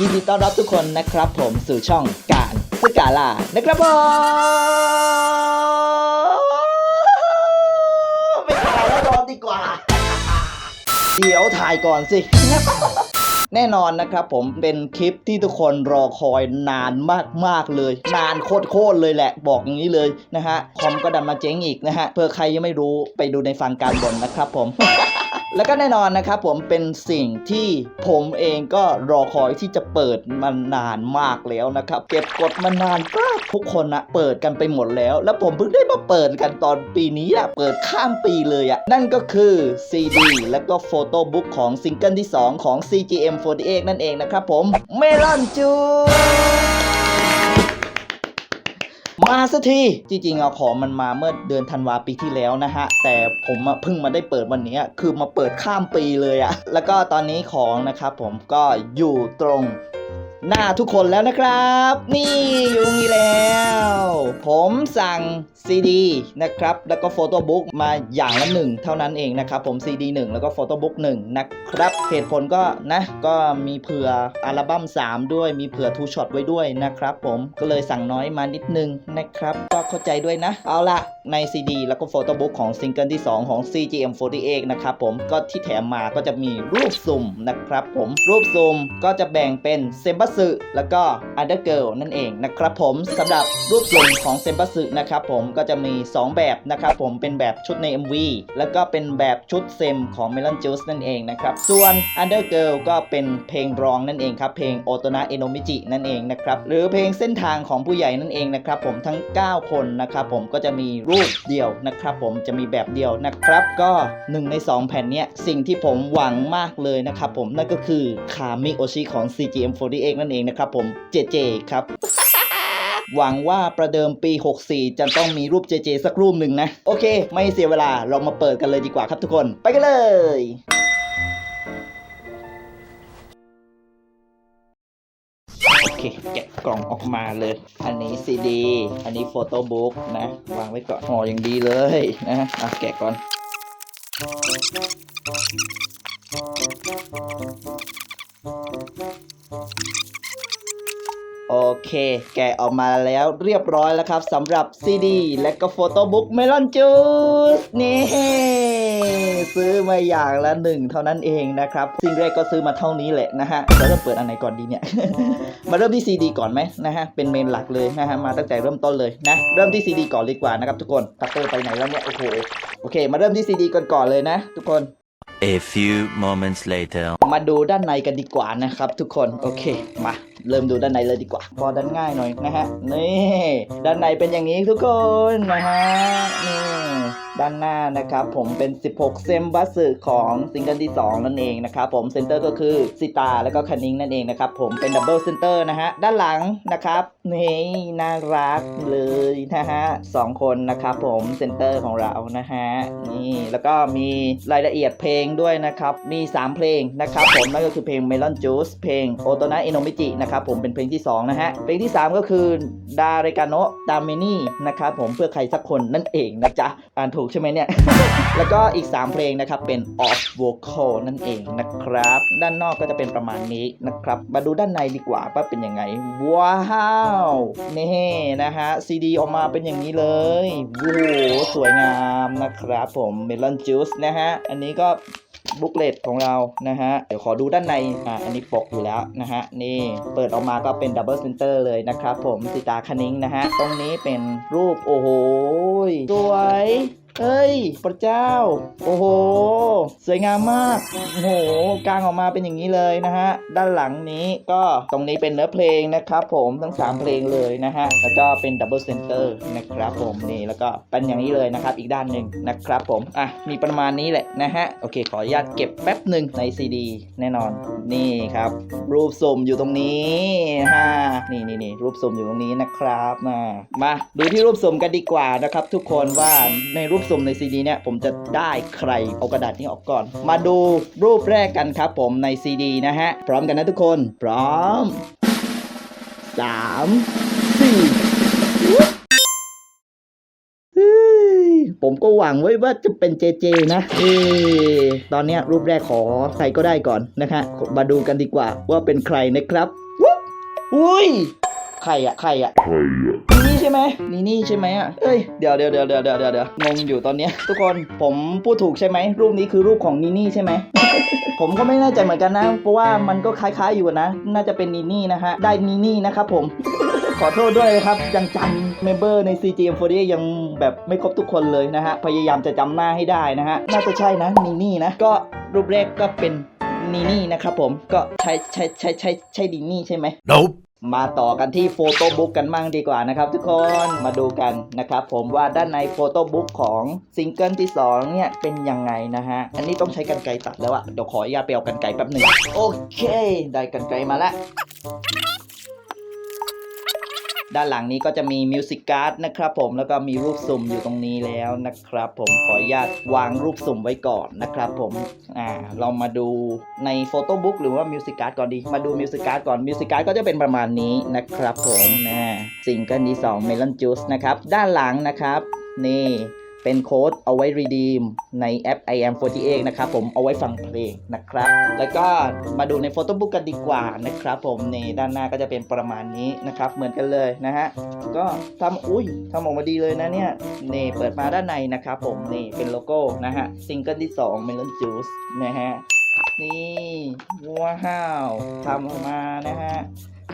ยินดีต้อนรับทุกคนนะครับผมสู่ช่องการสกาล่านะครับผมไม่ถ่ายแล้วนอนดีกว่า เดี๋ยวถ่ายก่อนสิ แน่นอนนะครับผมเป็นคลิปที่ทุกคนรอคอยนานมากๆเลย นานโคตรๆเลยแหละ บอกอย่างนี้เลยนะฮะคอมก็ดันมาเจ๊งอีกนะฮะเพื่อใครยังไม่รู้ไปดูในฟังการบ่นนะครับผม แล้วก็แน่นอนนะครับผมเป็นสิ่งที่ผมเองก็รอคอยที่จะเปิดมานานมากแล้วนะครับ เก็บกดมานานมาทุกคนนะเปิดกันไปหมดแล้ว แล้วผมเพิ่งได้มาเปิดกันตอนปีนี้อะเปิดข้ามปีเลยอะนั่นก็คือ CD แล้วก็โฟโต้บุ๊กของซิงเกิลที่ 2 ของ CGM48 นั่นเองนะครับผมเมลอนจู มาสักที จริงๆเอาของมันมาเมื่อเดือนธันวาปีที่แล้วนะฮะ แต่ผมเพิ่งมาได้เปิดวันนี้ คือมาเปิดข้ามปีเลยอะแล้วก็ตอนนี้ของนะครับผมก็อยู่ตรง หน้าทุกคนแล้วนะครับ นี่อยู่นี่แล้ว ผมสั่งซีดีนะครับ แล้วก็โฟโต้บุ๊กมาอย่างละหนึ่งเท่านั้นเองนะครับ ผมซีดีหนึ่งแล้วก็โฟโต้บุ๊กหนึ่งนะครับ เหตุผลก็นะ ก็มีเผื่ออัลบั้ม3 ด้วยมีเผื่อทูช็อตไว้ด้วยนะครับผมก็เลยสั่งน้อยมานิดนึงนะครับ เข้าใจด้วยนะ เอาละใน CD แล้วก็โฟโต้บุ๊กของซิงเกิลที่ 2 ของ CGM48 นะครับผมก็ที่แถมมาก็จะมีรูปสุ่มนะครับผมรูปสุ่มก็จะแบ่งเป็นเซมบัสึแล้วก็ Undergirl นั่นเองนะครับผมสำหรับรูปสุ่มของเซมบัสึนะครับผมก็จะมี 2 แบบนะครับผมเป็นแบบชุดใน MV แล้วก็เป็นแบบชุดเซมของ Melon Juice นั่นเองนะครับส่วน Undergirl ก็เป็นเพลงร้องนั่นเองครับเพลง o t o n a e n o m i j i นั่นเองนะครับหรือเพลงเส้นทางของผู้ใหญ่นั่นเองนะครับผมทั้ง 9 คนนะครับผมก็จะมีรูปเดียวนะครับผมจะมีแบบเดียวนะครับ ก็ 1 ใน 2 แผ่นเนี้ยสิ่งที่ผมหวังมากเลยนะครับผมนั่นก็คือคามิโอชิของ CGM48 นั่นเองนะครับผม JJ ครับหวังว่าประเดิมปี 64 จะต้องมีรูป JJ สักรูปหนึ่งนะ โอเค ไม่เสียเวลาเรามาเปิดกันเลยดีกว่าครับทุกคน ไปกันเลย แกะกล่องออกมาเลย อันนี้ซีดี อันนี้โฟโต้บุ๊กนะ วางไว้ก่อนห่ออย่างดีเลยนะอะแกะก่อนโอเค แกะออกมาแล้วเรียบร้อยแล้วครับสำหรับซีดี และก็โฟโต้บุ๊กเมลอนจูสนี่ ซื้อมาอย่างละหนึ่งเท่านั้นเองนะครับสิ่งแรกก็ซื้อมาเท่านี้แหละนะฮะเราจะเปิดอันไหนก่อนดีเนี่ย มาเริ่มที่ซีดีก่อนไหมนะฮะเป็นเมนหลักเลยนะฮะมาตั้งแต่เริ่มต้นเลยนะเริ่มที่ซีดีก่อนดีกว่านะครับทุกคนตัตเตอร์ไปไหนแล้วเนี่ยโอ้โหโอเค มาเริ่มที่ซีดีก่อนก่อนเลยนะ ทุกคน A few moments later. มาดูด้านในกันดีกว่านะครับ ทุกคนโอเคมาเริ่มดูด้านในเลยดีกว่าพอด้านง่ายหน่อยนะฮะนี่ด้านในเป็นอย่างนี้ทุกคนนะฮะนี่ ด้านหน้านะครับผมเป็น 16 เซมบัสของซิงเกิลที่ 2 นั่นเองนะครับผมเซนเตอร์ก็คือซิตาแล้วก็คันนิงนั่นเองนะครับผมเป็นดับเบิลเซนเตอร์นะฮะด้านหลังนะครับนี่น่ารักเลยนะฮะสองคนนะครับผมเซนเตอร์ของเรานะฮะนี่แล้วก็มีรายละเอียดเพลงด้วยนะครับมี 3 เพลงนะครับผมนั่นก็คือเพลง Melon Juice เพลง o t o n a e n o m i j i นะครับผมเป็นเพลงที่ 2 นะฮะเพลงที่ 3 ก็คือดาเรกาโนะดาเมนี่นะครับผมเพื่อใครสักคนนั่นเองนะจ๊ะอ่านถูกใช่ไหมเนี่ย แล้วก็อีก 3 เพลงนะครับ เป็น off vocal นั่นเองนะครับ ด้านนอกก็จะเป็นประมาณนี้นะครับ มาดูด้านในดีกว่าว่าเป็นยังไง ว้าว นี่นะฮะซีดีออกมาเป็นอย่างนี้เลยโอ้โหสวยงามนะครับผม Melon Juice นะฮะ อันนี้ก็บุ๊กเลตของเรานะฮะ เดี๋ยวขอดูด้านใน อ่า อันนี้ปกอยู่แล้วนะฮะ นี่เปิดออกมาก็เป็นดับเบิลเซนเตอร์เลยนะครับผมสิตาคณิงนะฮะ ตรงนี้เป็นรูป โอ้โห สวยเอ้ย พระเจ้า โอ้โห สวยงามมาก โอ้โห กลางออกมาเป็นอย่างนี้เลยนะฮะ ด้านหลังนี้ก็ตรงนี้เป็นเนื้อเพลงนะครับผมทั้ง 3 เพลงเลยนะฮะ แล้วก็เป็นดับเบิลเซนเตอร์นะครับผมนี่แล้วก็เป็นอย่างนี้เลยนะครับ อีกด้านหนึ่งนะครับผม อะ มีประมาณนี้แหละนะฮะ โอเค ขออนุญาตเก็บแป๊บหนึ่งในซีดีแน่นอน นี่ครับ รูปสุ่มอยู่ตรงนี้ฮะนี่นี่นี่รูปสุ่มอยู่ตรงนี้นะครับมามาดูที่รูปสุ่มกันดีกว่านะครับ ทุกคนว่าในรูปสุ่มในซีดีเนี่ยผมจะได้ใครเอากระดาษนี้ออกก่อน มาดูรูปแรกกันครับผมในซีดีนะฮะ พร้อมกันนะทุกคน พร้อมสามสี่เฮ้ผมก็หวังไว้ว่าจะเป็นเจเจนะเอตอนเนี้ยรูปแรกขอใครก็ได้ก่อนนะฮะมาดูกันดีกว่าว่าเป็นใครนะครับ อุ้ย ใครอะใครอะนี่นี่ใช่ไหมนี่นี่ใช่ไหมอะเอ้ยเดี๋ยวเดี๋ยวเดี๋ยวเดี๋ยวเดี๋ยวเดี๋ยวเดี๋ยวงงอยู่ตอนเนี้ยทุกคนผมพูดถูกใช่ไหมรูปนี้คือรูปของนี่นี่ใช่ไหมผมก็ไม่แน่ใจเหมือนกันนะ เพราะว่ามันก็คล้ายๆอยู่นะ น่าจะเป็นนี่นี่นะฮะ ได้นี่นี่นะครับผม ขอโทษด้วยนะครับ ยังจำเมมเบอร์ใน CGM48 ยังแบบไม่ครบทุกคนเลยนะฮะ พยายามจะจำหน้าให้ได้นะฮะ น่าจะใช่นะนี่นี่นะ ก็รูปแรกก็เป็นนี่นี่นะครับผม ก็ใช่ใช่ใช่ใช่ใช่ดีนี่ใช่ไหม Nope. มาต่อกันที่โฟโต้บุ๊กกันมั่งดีกว่านะครับ ทุกคนมาดูกันนะครับผมว่าด้านในโฟโต้บุ๊กของซิงเกิลที่2เนี่ยเป็นยังไงนะฮะ อันนี้ต้องใช้กันไกลตัดแล้วอะเดี๋ยวขออนุญาตไปเอากันไกลแป๊บหนึ่งโอเค ได้กันไกลมาแล้ว ด้านหลังนี้ก็จะมีมิวสิกการ์ดนะครับผมแล้วก็มีรูปสุ่มอยู่ตรงนี้แล้วนะครับ ผมขออนุญาตวางรูปสุ่มไว้ก่อนนะครับ ผมอ่าเรามาดูในโฟโต้บุ๊กหรือว่ามิวสิกการ์ดก่อนดี มาดูมิวสิกการ์ดก่อนมิวสิกการ์ดก็จะเป็นประมาณนี้นะครับ ผมนะซิงเกิลที่2 Melon Juice นะครับด้านหลังนะครับนี่ เป็นโค้ดเอาไว้ redeem ในแอป i am 48นะครับผมเอาไว้ฟังเพลงนะครับ แล้วก็มาดูในโฟโต้บุ๊กกันดีกว่านะครับผมในด้านหน้าก็จะเป็นประมาณนี้นะครับ เหมือนกันเลยนะฮะ ก็ทำอุ้ยทำออกมาดีเลยนะเนี่ยนี่เปิดมาด้านในนะครับผมนี่เป็นโลโก้นะฮะซิงเกิลที่ 2 Melon Juice นะฮะ นี่ว้าวทำออกมานะฮะ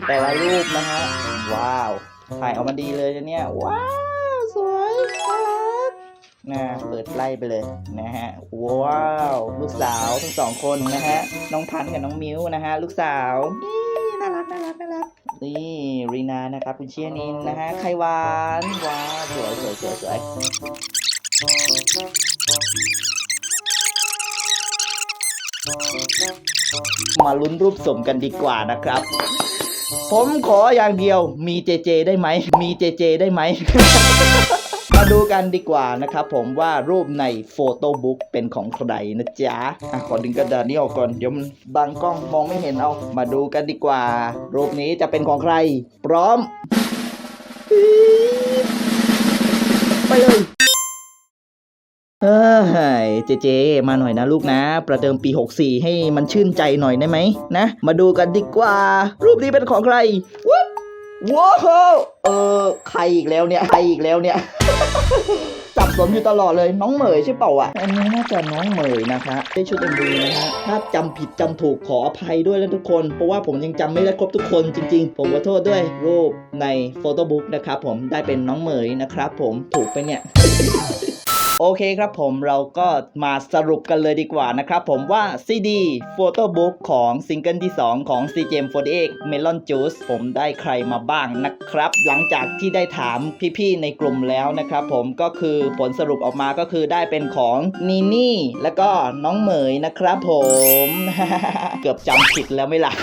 แต่ละรูปนะฮะ ว้าว ถ่ายออกมาดีเลยนะเนี่ย ว้าว นะเปิดไล่ไปเลยนะฮะว้าวลูกสาวทั้งสองคนนะฮะน้องพันกับน้องมิวนะฮะลูกสาวนี่น่ารักน่ารักน่ารักนี่รีนานะครับคุณเชียนินนะฮะไขหวานว้าวสวยสวยสวยสวยมาลุ้นรูปสมกันดีกว่านะครับ ผมขออย่างเดียวมีเจเจได้ไหมมีเจเจได้ไหม มาดูกันดีกว่านะครับผมว่ารูปในโฟโต้บุ๊กเป็นของใครนะจ๊ะอะขอดึงกระดาษนี้ออกก่อน เดี๋ยวมันบังกล้องมองไม่เห็นเอา มาดูกันดีกว่า รูปนี้จะเป็นของใคร พร้อม ไปเลยเอ้ยเจเจ มาหน่อยนะลูกนะ ประเดิมปี 64 ให้มันชื่นใจหน่อยได้ไหมนะ มาดูกันดีกว่า รูปนี้เป็นของใครว้าวว้าวเออใครอีกแล้วเนี่ย ใครอีกแล้วเนี่ย สับสนอยู่ตลอดเลยน้องเหมยใช่เปล่าอะอันนี้น่าจะน้องเหมยนะคะได้ชุดเอ็มดีนะฮะถ้าจำผิดจำถูกขออภัยด้วยนะทุกคน เพราะว่าผมยังจำไม่ได้ครบทุกคนจริง ๆ ผมขอโทษด้วยรูปในโฟโต้บุ๊กนะครับผมได้เป็นน้องเหมยนะครับผมถูกไปเนี่ย โอเคครับผมเราก็มาสรุปกันเลยดีกว่านะครับผมว่า CD Photobook ของซิงเกิลที่ 2 ของ CGM48 Melon Juice ผมได้ใครมาบ้างนะครับ หลังจากที่ได้ถามพี่ๆในกลุ่มแล้วนะครับผมก็คือผลสรุปออกมาก็คือได้เป็นของนีนี่แล้วก็น้องเหมยนะครับผม เกือบจำผิดแล้วไม่ล่ะ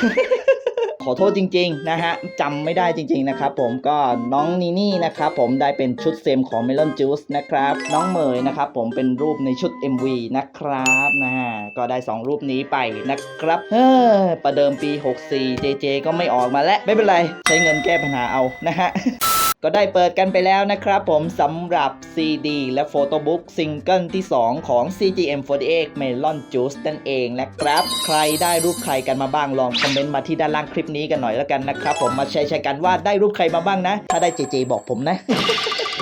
อโทษจริง ๆ นะฮะจำไม่ได้จริง ๆ นะครับผมก็น้องนีนี่นะครับผมได้เป็นชุดเซมของ Melon Juice นะครับ น้องเหมยนะครับผมเป็นรูปในชุด MV นะครับนะฮะก็ได้ 2 รูปนี้ไปนะครับเฮ้อประเดิมปี 64 JJ ก็ไม่ออกมาแล้ว ไม่เป็นไร ใช้เงินแก้ปัญหาเอานะฮะ ก็ได้เปิดกันไปแล้วนะครับผมสำหรับ CD และโฟโต้บุ๊กซิงเกิลที่ 2 ของ CGM48 Melon Juice นั่นเองนะครับ ใครได้รูปใครกันมาบ้างลองคอมเมนต์มาที่ด้านล่างคลิปนี้กันหน่อยแล้วกันนะครับผมมาแชร์กันว่าได้รูปใครมาบ้างนะ ถ้าได้เจเจบอกผมนะ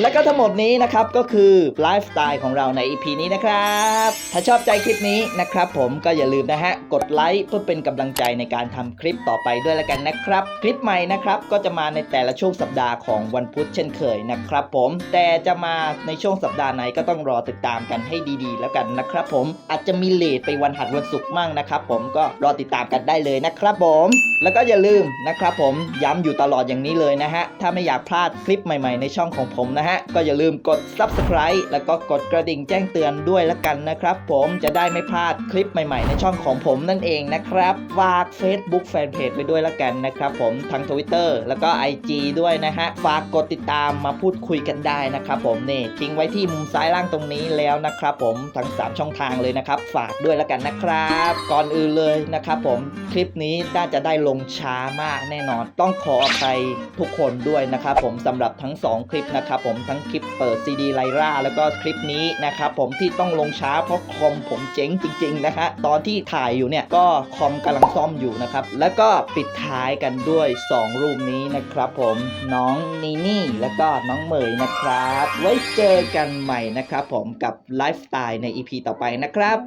และก็ทั้งหมดนี้นะครับก็คือไลฟ์สไตล์ของเราใน EP นี้นะครับ ถ้าชอบใจคลิปนี้นะครับผมก็อย่าลืมนะฮะ กดไลค์เพื่อเป็นกำลังใจในการทำคลิปต่อไปด้วยแล้วกันนะครับ คลิปใหม่นะครับก็จะมาในแต่ละช่วงสัปดาห์ของวันพุธเช่นเคยนะครับผมแต่จะมาในช่วงสัปดาห์ไหนก็ต้องรอติดตามกันให้ดีๆ แล้วกันนะครับผมอาจจะมีเลทไปวันหัดวันศุกร์มั่งนะครับผมก็รอติดตามกันได้เลยนะครับผมแล้วก็อย่าลืมนะครับผมย้ำอยู่ตลอดอย่างนี้เลยนะฮะถ้าไม่อยากพลาดคลิปใหม่ ๆ ในช่องของผมนะฮะ ก็อย่าลืมกด subscribe แล้วก็กดกระดิ่งแจ้งเตือนด้วยละกันนะครับผมจะได้ไม่พลาดคลิปใหม่ๆ ในช่องของผมนั่นเองนะครับฝาก Facebook Fanpage ไปด้วยละกันนะครับผมทาง Twitter แล้วก็ IG ด้วยนะฮะ ฝากกดติดตามมาพูดคุยกันได้นะครับผมนี่ทิ้งไว้ที่มุมซ้ายล่างตรงนี้แล้วนะครับผมทั้ง 3 ช่องทางเลยนะครับ ฝากด้วยละกันนะครับ ก่อนอื่นเลยนะครับผมคลิปนี้น่าจะได้ลงช้ามากแน่นอน ต้องขออภัยทุกคนด้วยนะครับผมสำหรับทั้ง 2 คลิปนะครับผมผมทั้งคลิปเปิดซีดีไลร่าแล้วก็คลิปนี้นะครับผมที่ต้องลงช้าเพราะคอมผมเจ๊งจริง ๆ นะฮะตอนที่ถ่ายอยู่เนี่ยก็คอมกำลังซ่อมอยู่นะครับแล้วก็ปิดท้ายกันด้วย 2 รูปนี้นะครับผมน้องนีนี่แล้วก็น้องเหมยนะครับ ไว้เจอกันใหม่นะครับผมกับไลฟ์สไตล์ใน EP ต่อไปนะครับ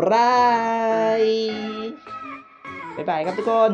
บาย บ๊ายบายครับทุกคน